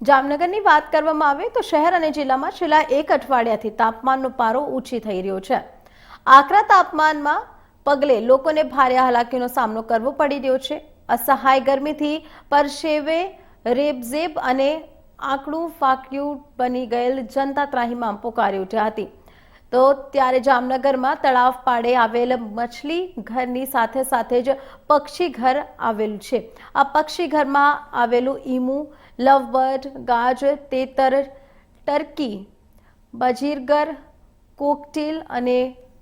જામનગરની વાત કરવામાં આવે તો શહેર અને જિલ્લામાં છેલ્લા એક અઠવાડિયાથી તાપમાનનો પારો ઊંચી થઈ રહ્યો છે. આકરા તાપમાનમાં પગલે લોકોને ભારે હાલાકીનો સામનો કરવો પડી રહ્યો છે. અસહાય ગરમીથી પરસેવે, રેબઝેબ અને આંકડું ફાક્યું બની ગયેલ જનતા ત્રાહીમામ પોકારી ઉઠ્યા હતી. તો ત્યારે જામનગરમાં તળાવ પાડે આવેલ મછલી ઘરની સાથે સાથે જ પક્ષી ઘર આવેલું છે. આ પક્ષી ઘરમાં આવેલું ઈમુ લવબર્ડ ગાજ, તેતર, ટર્કી, બજીરગર, કોકટીલ અને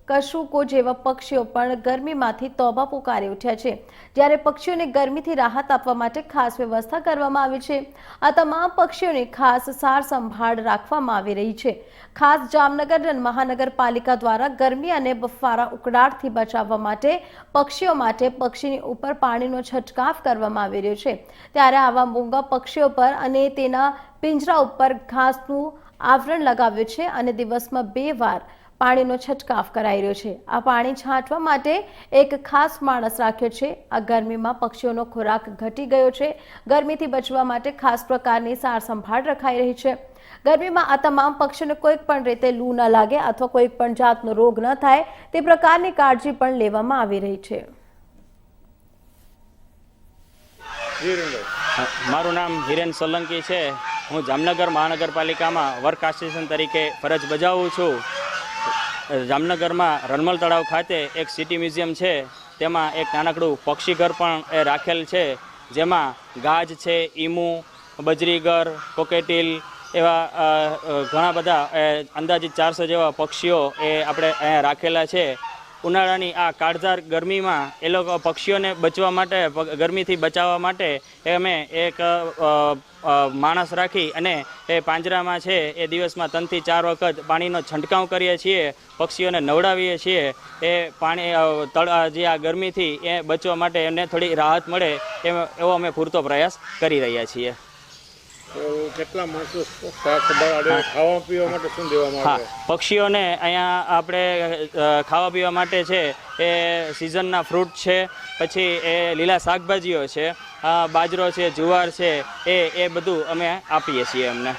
કશુકો જેવા પક્ષીઓ પણ ગરમીમાંથી તોબા પુકારી ઉઠ્યા છે. જ્યારે પક્ષીઓને ગરમીથી રાહત આપવા માટે ખાસ વ્યવસ્થા કરવામાં આવી છે. આ તમામ પક્ષીઓની ખાસ સાર સંભાળ રાખવામાં આવી રહી છે. ખાસ જામનગર મહાનગરપાલિકા દ્વારા ગરમી અને બફારા ઉકળાટથી બચાવવા માટે પક્ષીઓ માટે પક્ષીની ઉપર પાણીનો છંટકાવ કરવામાં આવી રહ્યો છે. ત્યારે આવા મૂંગા પક્ષીઓ પર અને તેના પિંજરા ઉપર ઘાસનું આવરણ લગાવ્યું છે અને દિવસમાં બે વાર પાણીનો છંટકાવ કરાઈ રહ્યો છે. આ પાણી છાંટવા માટે એક ખાસ માણસ રાખ્યો છે. આ ગરમીમાં પક્ષીઓનો ખોરાક ઘટી ગયો છે. ગરમીથી બચવા માટે ખાસ પ્રકારની સાર સંભાળ રખાઈ રહી છે. ગરમીમાં આ તમામ પક્ષીઓને કોઈક પણ રીતે લૂ ન લાગે અથવા કોઈક પણ જાતનો રોગ ન થાય તે પ્રકારની કાળજી પણ લેવામાં આવી રહી છે. મારું નામ હિરેન સોલંકી છે. હું જામનગર મહાનગરપાલિકામાં વર્ક આસિસ્ટન્ટ તરીકે ફરજ બજાવું છું. જામનગરમાં રણમલ તળાવ ખાતે એક સિટી મ્યુઝિયમ છે. તેમાં એક નાનકડું પક્ષીઘર પણ એ રાખેલ છે. જેમાં ગાજ છે, ઈમુ, બજરીગર, કોકેટીલ એવા ઘણા બધા અંદાજિત ચારસો જેવા પક્ષીઓ એ આપણે અહીંયા રાખેલા છે. ઉનાળાની આ કાળઝાર ગરમીમાં એ લોકો પક્ષીઓને બચવા માટે ગરમીથી બચાવવા માટે અમે એક માણસ રાખી અને એ પાંજરામાં છે એ દિવસમાં ત્રણથી ચાર વખત પાણીનો છંટકાવ કરીએ છીએ, પક્ષીઓને નવડાવીએ છીએ, એ પાણી તળ જે આ ગરમીથી એ બચવા માટે એમને થોડી રાહત મળે એવો અમે પૂરતો પ્રયાસ કરી રહ્યા છીએ. કેટલા માણસો ખાવા પીવા માટે શું દેવામાં આવે? પક્ષીઓને અહીંયા આપણે ખાવા પીવા માટે છે એ સિઝનના ફ્રૂટ છે પછી એ લીલા શાકભાજીઓ છે બાજરો છે જુવાર છે એ એ બધું અમે આપીએ છીએ એમને.